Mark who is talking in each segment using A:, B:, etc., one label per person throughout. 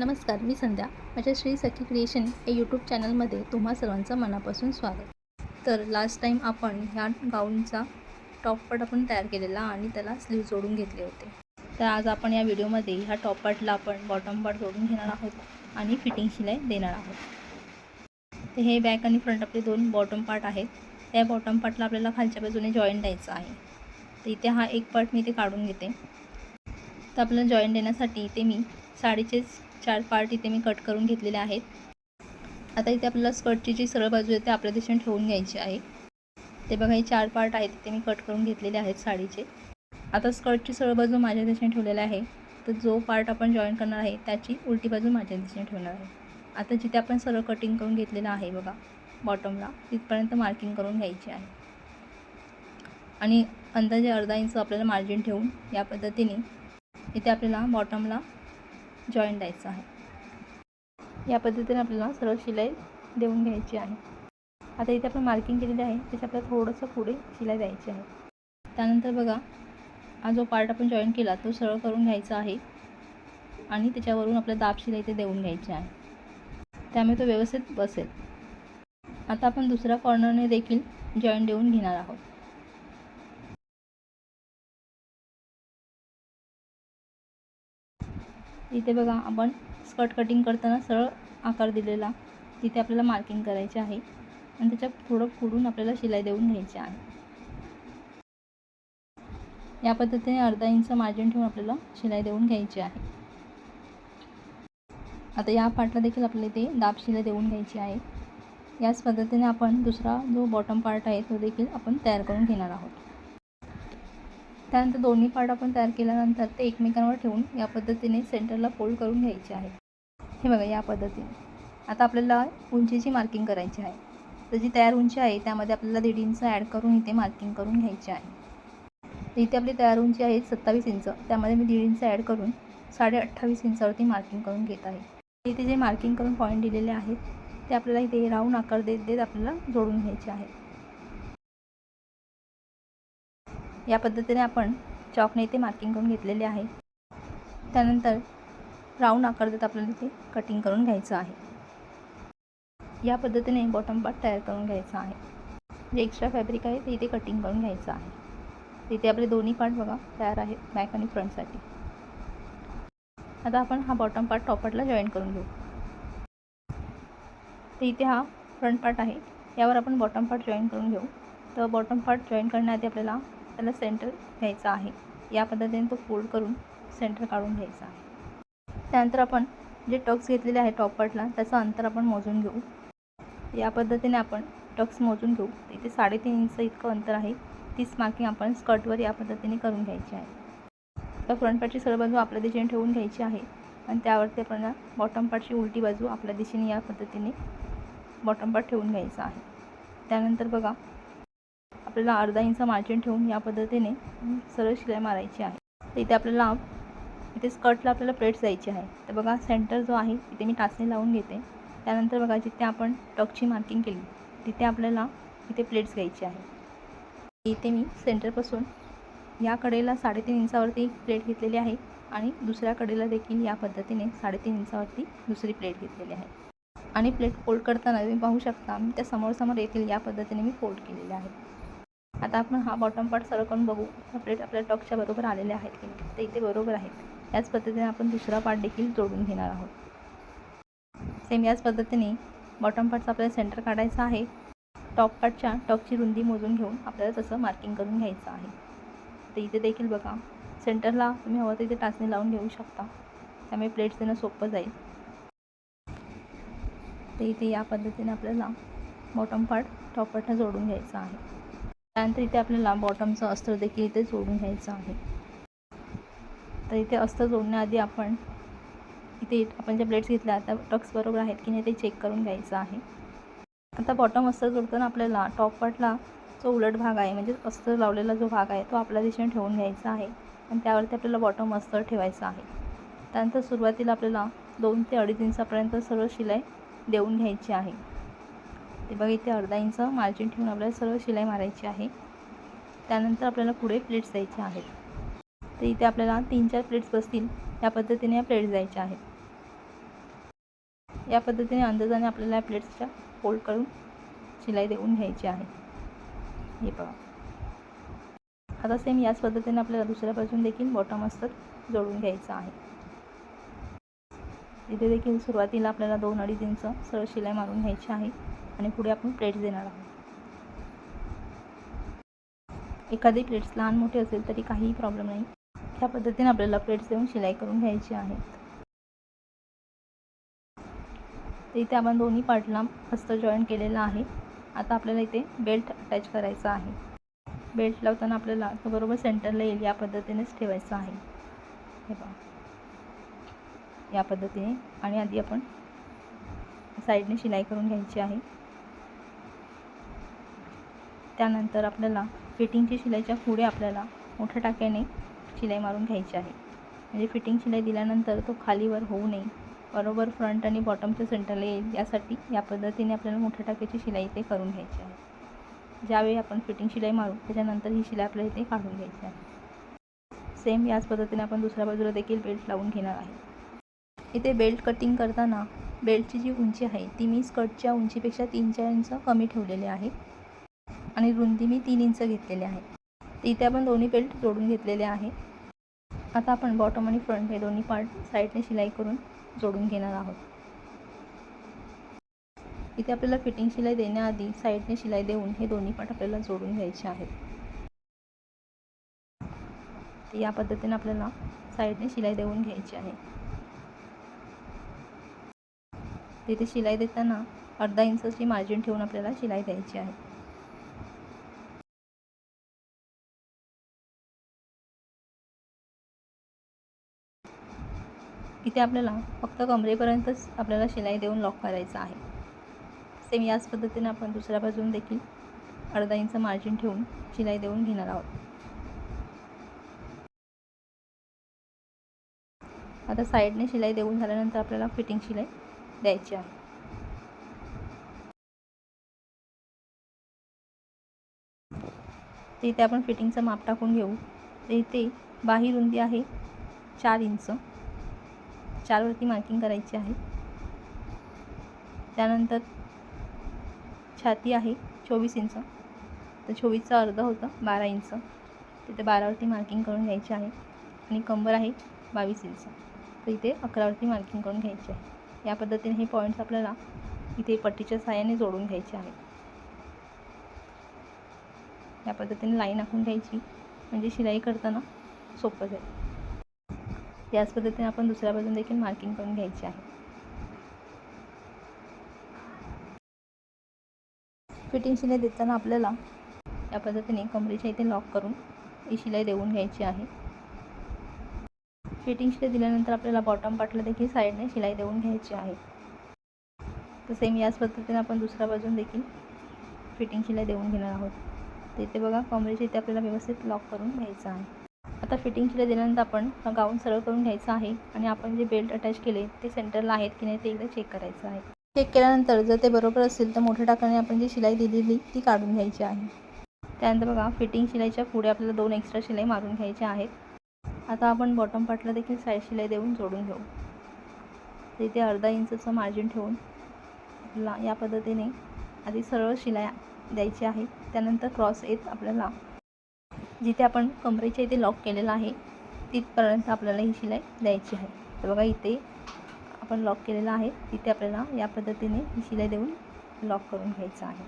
A: नमस्कार मी संध्या. माझ्या श्री सखी क्रिएशन या यूट्यूब चॅनलमध्ये तुम्हा सर्वांचं मनापासून स्वागत. तर लास्ट टाईम आपण ह्या गाऊनचा टॉप पार्ट आपण तयार केलेला आणि त्याला स्लीव जोडून घेतले होते. तर आज आपण या व्हिडिओमध्ये ह्या टॉप पार्टला आपण बॉटम पार्ट जोडून घेणार आहोत आणि फिटिंग शिलाई देणार आहोत. तर हे बॅक आणि फ्रंट आपले दोन बॉटम पार्ट आहेत. त्या बॉटम पार्टला आपल्याला खालच्या बाजूने जॉईंट द्यायचं आहे. तर इथे हा एक पार्ट मी इथे काढून घेते. तर आपल्याला जॉईंट देण्यासाठी इथे मी साडीचेच चार पार्ट इथे मी कट करून घेतलेले आहेत. आता इथे आपल्याला स्कर्टची जी सरळ बाजू आहे ते आपल्या दिशेने ठेवून घ्यायची आहे. ते बघा हे चार पार्ट आहेत इथे मी कट करून घेतलेले आहेत साडीचे. आता स्कर्टची सरळ बाजू माझ्या दिशेने ठेवलेला आहे. तर जो पार्ट आपण जॉईन करणार आहे त्याची उलटी बाजू माझ्या दिशेने ठेवणार आहे. आता जिथे आपण सरळ कटिंग करून घेतलेलं आहे बघा बॉटमला तिथपर्यंत मार्किंग करून घ्यायची आहे. आणि अंदाजे अर्धा इंच आपल्याला मार्जिन ठेवून या पद्धतीने इथे आपल्याला बॉटमला जॉईंट द्यायचं आहे. या पद्धतीने आपल्याला सरळ शिलाई देऊन घ्यायची आहे. आता इथे आपण मार्किंग केलेली आहे त्याच्या आपल्याला थोडंसं पुढे शिलाई द्यायची आहे. त्यानंतर बघा हा जो पार्ट आपण जॉईन केला तो सरळ करून घ्यायचा आहे. आणि त्याच्यावरून आपल्या दाब शिलाई ते देऊन घ्यायची आहे. त्यामुळे तो व्यवस्थित बसेल. आता आपण दुसऱ्या कॉर्नरने देखील जॉईन देऊन घेणार आहोत. इथे बघा आपण स्कर्ट कटिंग करताना सरळ आकार दिलेला तिथे आपल्याला मार्किंग करायचे आहे. आणि त्याच्या थोडं पुढून आपल्याला शिलाई देऊन घ्यायची आहे. या पद्धतीने अर्धा इंच मार्जिन ठेवून आपल्याला शिलाई देऊन घ्यायची आहे. आता या पार्टला देखील आपल्याला इथे दाब शिलाई देऊन घ्यायची आहे. याच पद्धतीने आपण दुसरा जो बॉटम पार्ट आहे तो देखील आपण तयार करून घेणार आहोत. त्यानंतर दोन्ही पार्ट आपण तयार केल्यानंतर ते एकमेकांवर ठेवून या पद्धतीने सेंटरला फोल्ड करून घ्यायचे आहे हे बघा या पद्धतीने. आता आपल्याला उंचीची मार्किंग करायची आहे. तर जी तयार उंची आहे त्यामध्ये आपल्याला दीड इंच ॲड करून इथे मार्किंग करून घ्यायची आहे. इथे आपली तयार उंची आहे सत्तावीस इंच. त्यामध्ये मी दीड इंच ॲड करून साडे अठ्ठावीस इंचावरती मार्किंग करून घेत आहे. इथे जे मार्किंग करून पॉईंट दिलेले आहेत ते आपल्याला इथे राऊंड आकार देत देत आपल्याला जोडून घ्यायचे आहे या पद्धतीने आपण चॉकने इथे मार्किंग करून घेतलेले आहे. त्यानंतर राऊंड आकार देत आपल्याला इथे कटिंग करून घ्यायचं आहे. या पद्धतीने बॉटम पार्ट तयार करून घ्यायचा आहे. जे एक्स्ट्रा फॅब्रिक आहे ते इथे कटिंग करून घ्यायचं आहे. इथे आपले दोन्ही पार्ट बघा तयार आहेत बॅक आणि फ्रंटसाठी आता आपण हा बॉटम पार्ट टॉप जॉईन करून घेऊ. तर इथे हा फ्रंट पार्ट आहे. यावर आपण बॉटम पार्ट जॉईन करून घेऊ. तर बॉटम पार्ट जॉईन करण्याआधी आपल्याला त्याला सेंटर घ्यायचं आहे. या पद्धतीने तो फोल्ड करून सेंटर काढून घ्यायचा आहे. त्यानंतर आपण जे टक्स घेतलेले आहे टॉप पार्टला त्याचं अंतर आपण मोजून घेऊ. या पद्धतीने आपण टक्स मोजून घेऊ. इथे साडेतीन इंच इतकं अंतर आहे. तीच मार्किंग आपण स्कर्टवर या पद्धतीने करून घ्यायची आहे. तर फ्रंट पार्टची सर्व बाजू आपल्या दिशेने ठेवून घ्यायची आहे. आणि त्यावरती आपण बॉटम पार्टची उलटी बाजू आपल्या दिशेने या पद्धतीने बॉटम पार्ट ठेवून घ्यायचा आहे. त्यानंतर बघा आपल्याला अर्धा इंच मार्जिन ठेवून या पद्धतीने सरळ शिलाई मारायची आहे. तर इथे आपल्याला इथे स्कर्टला आपल्याला प्लेट्स द्यायची आहे. तर बघा सेंटर जो आहे इथे मी टाचणी लावून घेते. त्यानंतर बघा जिथे आपण टकची मार्किंग केली तिथे आपल्याला इथे प्लेट्स घ्यायची आहे. इथे मी सेंटरपासून या कडेला साडेतीन इंचावरती प्लेट घेतलेली आहे आणि दुसऱ्या कडेला देखील या पद्धतीने साडेतीन इंचावरती दुसरी प्लेट घेतलेली आहे. आणि प्लेट फोल्ड करताना तुम्ही पाहू शकता मी त्या समोर येतील या पद्धतीने मी फोल्ड केलेले आहे. आता आपण हा बॉटम पार्ट सरळ करून बघू ह्या प्लेट आपल्या टॉकच्या बरोबर आलेले आहेत की नाही. ते इथे बरोबर आहेत. याच पद्धतीने आपण दुसरा पार्ट देखील जोडून घेणार आहोत. सेम याच पद्धतीने बॉटम पार्टचा आपल्याला सेंटर काढायचा आहे. टॉप पार्टच्या टॉपची रुंदी मोजून घेऊन आपल्याला तसं मार्किंग करून घ्यायचं आहे. तर इथे देखील बघा सेंटरला तुम्ही हवं तर इथे टाचणी लावून घेऊ शकता. त्यामुळे प्लेट्स देणं सोपं जाईल. तर इथे या पद्धतीने आपल्याला बॉटम पार्ट टॉप पार्टला जोडून घ्यायचं आहे. त्यानंतर इथे आपल्याला बॉटमचं अस्त्र देखील इथे जोडून घ्यायचं आहे. तर इथे अस्त्र जोडण्याआधी आपण इथे आपण ज्या प्लेट्स घेतल्या त्या टक्स बरोबर आहेत की नाही ते चेक करून घ्यायचं आहे. आता बॉटम अस्त्र जोडताना आपल्याला टॉप पार्टला जो उलट भाग आहे म्हणजे अस्तर लावलेला जो भाग आहे तो आपल्या दिशेने ठेवून घ्यायचा आहे आणि त्यावरती आपल्याला बॉटम अस्तर ठेवायचं आहे. त्यानंतर सुरुवातीला आपल्याला दोन ते अडीच इंचापर्यंत सर्व शिलाई देऊन घ्यायची आहे. ते बघा इथे अर्धा इंच मार्जिन ठेवून आपल्याला सर्व शिलाई मारायची आहे. त्यानंतर आपल्याला पुढे प्लेट्स द्यायच्या आहेत. तर इथे आपल्याला तीन चार प्लेट्स बसतील. या पद्धतीने या प्लेट्स द्यायच्या आहेत. या पद्धतीने अंदाजाने आपल्याला या प्लेट्सच्या फोल्ड करून शिलाई देऊन घ्यायची आहे. हे बघा. आता सेम याच पद्धतीने आपल्याला दुसऱ्या बाजून देखील बॉटम अस्तर जोडून घ्यायचं आहे. इथे देखील सुरुवातीला आपल्याला दोन अडीच इंच सरळ शिलाई मारून घ्यायची आहे. आणि पुढे आपण प्लेट्स देणार आहोत. एखादी प्लेट्स लहान मोठी असेल तरी काहीही प्रॉब्लेम नाही. ह्या पद्धतीने आपल्याला प्लेट्स देऊन शिलाई करून घ्यायची आहेत. तर इथे आपण दोन्ही पार्टला अस्तर जॉईन केलेला आहे. आता आपल्याला इथे बेल्ट अटॅच करायचा आहे. बेल्ट लावताना आपल्याला तो बरोबर सेंटरला येईल या पद्धतीनेच ठेवायचं आहे. हे बघा या पद्धतीने आणि आधी आपण साईडने शिलाई करून घ्यायची आहे. त्यानंतर आपल्याला फिटिंगची शिलाईच्या पुढे आपल्याला मोठ्या टाक्याने शिलाई मारून घ्यायची आहे. म्हणजे फिटिंग शिलाई दिल्यानंतर तो खालीवर होऊ नये. बरोबर फ्रंट आणि बॉटमच्या सेंटरला येईल. यासाठी या पद्धतीने आपल्याला मोठ्या टाक्याची शिलाई इथे करून घ्यायची आहे. ज्यावेळी आपण फिटिंग शिलाई मारू त्याच्यानंतर ही शिलाई आपल्याला इथे काढून घ्यायची आहे. सेम याच पद्धतीने आपण दुसऱ्या बाजूला देखील बेल्ट लावून घेणार आहे. इथे बेल्ट कटिंग करताना बेल्टची जी उंची आहे ती मी स्कर्टच्या उंचीपेक्षा तीन चार इंच कमी ठेवलेली आहे. आणि रुंदी मी तीन इंच घेतलेली आहे. तिथे इथे आपण दोन्ही बेल्ट जोडून घेतलेले आहे. आता आपण बॉटम आणि फ्रंट हे दोन्ही पार्ट साईडने शिलाई करून जोडून घेणार आहोत. इथे आपल्याला फिटिंग शिलाई देण्याआधी साईडने शिलाई देऊन हे दोन्ही पार्ट आपल्याला जोडून घ्यायचे आहेत या पद्धतीने आपल्याला साईडने शिलाई देऊन घ्यायची आहे. तिथे शिलाई देताना अर्धा इंचाची मार्जिन ठेवून आपल्याला शिलाई द्यायची आहे. इथे आपल्याला फक्त कमरेपर्यंतच आपल्याला शिलाई देऊन लॉक करायचं आहे. सेम याच पद्धतीने आपण दुसऱ्या बाजून देखील अर्धा इंच मार्जिन ठेवून शिलाई देऊन घेणार आहोत. आता साईडने शिलाई देऊन झाल्यानंतर आपल्याला फिटिंग शिलाई द्यायची आहे. तर इथे आपण फिटिंगचं माप टाकून घेऊ. तर इथे बाही रुंदी आहे चार इंच. चारवरती मार्किंग करायची आहे. त्यानंतर छाती आहे चोवीस इंच तर चोवीसचं अर्ध होतं बारा इंच तिथे बारावरती मार्किंग करून घ्यायची आहे. आणि कंबर आहे बावीस इंच तर इथे अकरावरती मार्किंग करून घ्यायची आहे. या पद्धतीने हे पॉईंट्स आपल्याला इथे पट्टीच्या साह्याने जोडून घ्यायचे आहे या पद्धतीने लाईन आखून घ्यायची. म्हणजे शिलाई करताना सोपं जाईल. याच पद्धतीने आपण दुसऱ्या बाजून देखील मार्किंग करून घ्यायची आहे. फिटिंग शिलाई देताना आपल्याला या पद्धतीने कमरेच्या इथे लॉक करून ही शिलाई देऊन घ्यायची आहे. फिटिंग शिलाई दिल्यानंतर आपल्याला बॉटम पार्टला देखील साईडने शिलाई देऊन घ्यायची आहे. तर सेम याच पद्धतीने आपण दुसऱ्या बाजून देखील फिटिंग शिलाई देऊन घेणार आहोत. तर इथे बघा कमरेच्या इथे आपल्याला व्यवस्थित लॉक करून घ्यायचं आहे. आता फिटिंग शिलाई दिल्यानंतर आपण गाऊन सरळ करून घ्यायचं आहे आणि आपण जे बेल्ट अटॅच केले ते सेंटरला आहेत की नाही ते एकदा चेक करायचं आहे. चेक केल्यानंतर जर ते बरोबर असेल तर मोठ्या टाकाने आपण जी शिलाई दिलेली ती काढून घ्यायची आहे. त्यानंतर बघा फिटिंग शिलाईच्या पुढे आपल्याला दोन एक्स्ट्रा शिलाई मारून घ्यायच्या आहेत. आता आपण बॉटम पार्टला देखील साईड शिलाई देऊन जोडून घेऊ. तिथे अर्धा इंचचं मार्जिन ठेवून आपल्याला या पद्धतीने आधी सरळ शिलाई द्यायची आहे. त्यानंतर क्रॉस येत आपल्याला जिथे आपण कमरेच्या इथे लॉक केलेलं आहे तिथपर्यंत आपल्याला ही शिलाई द्यायची आहे. तर बघा इथे आपण लॉक केलेलं आहे. तिथे आपल्याला या पद्धतीने ही शिलाई देऊन लॉक करून घ्यायचं आहे.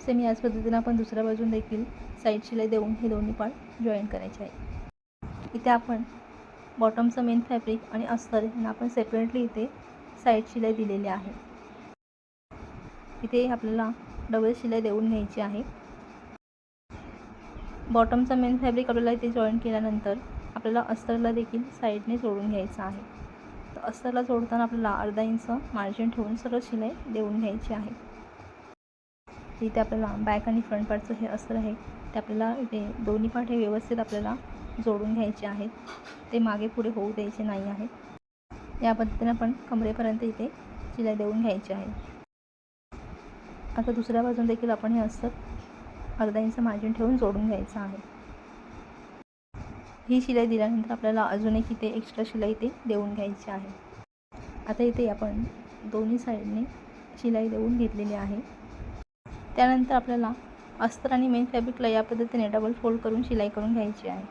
A: सेम याच पद्धतीने आपण दुसऱ्या बाजून देखील साईड शिलाई देऊन हे दोन्ही पार्ट जॉईन करायचे आहे. इथे आपण बॉटमचं मेन फॅब्रिक आणि अस्तर यांना आपण सेपरेटली इथे साईड शिलाई दिलेली आहे. इथे आपल्याला डबल शिलाई देऊन घ्यायची आहे. बॉटमचा मेन फॅब्रिक आपल्याला इथे जॉईन केल्यानंतर आपल्याला अस्तरला देखील साईडने जोडून घ्यायचं आहे. तर अस्तरला जोडताना आपल्याला अर्धा इंच मार्जिन ठेवून सरळ शिलाई देऊन घ्यायची आहे. इथे आपल्याला बॅक आणि फ्रंट पार्टचं हे अस्तर आहे. ते आपल्याला इथे दोन्ही पार्ट हे व्यवस्थित आपल्याला जोडून घ्यायचे आहेत. ते मागे पुढे होऊ द्यायचे नाही आहेत. या पद्धतीने आपण कमरेपर्यंत इथे शिलाई देऊन घ्यायची आहे. आता दुसऱ्या बाजून देखील आपण हे अस्तर अर्धा इंच मार्जिन ठेवून जोडून घ्यायचं आहे. ही शिलाई दिल्यानंतर आपल्याला अजून एक इथे एक्स्ट्रा शिलाई ते देऊन घ्यायची आहे. आता इथे आपण दोन्ही साईडने शिलाई देऊन घेतलेली आहे. त्यानंतर आपल्याला अस्तर आणि मेन फॅब्रिकला या पद्धतीने डबल फोल्ड करून शिलाई करून घ्यायची आहे.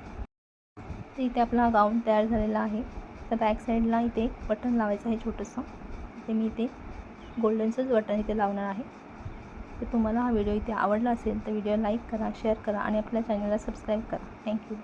A: तर इथे आपला गाऊन तयार झालेला आहे. तर बॅक साईडला इथे एक बटन लावायचं आहे छोटंसं. ते मी इथे गोल्डनचंच बटन इथे लावणार आहे. तर तुम्हाला हा व्हिडिओ इथे आवडला असेल तर व्हिडिओ लाईक करा शेअर करा आणि आपल्या चॅनलला सबस्क्राईब करा. थँक्यू.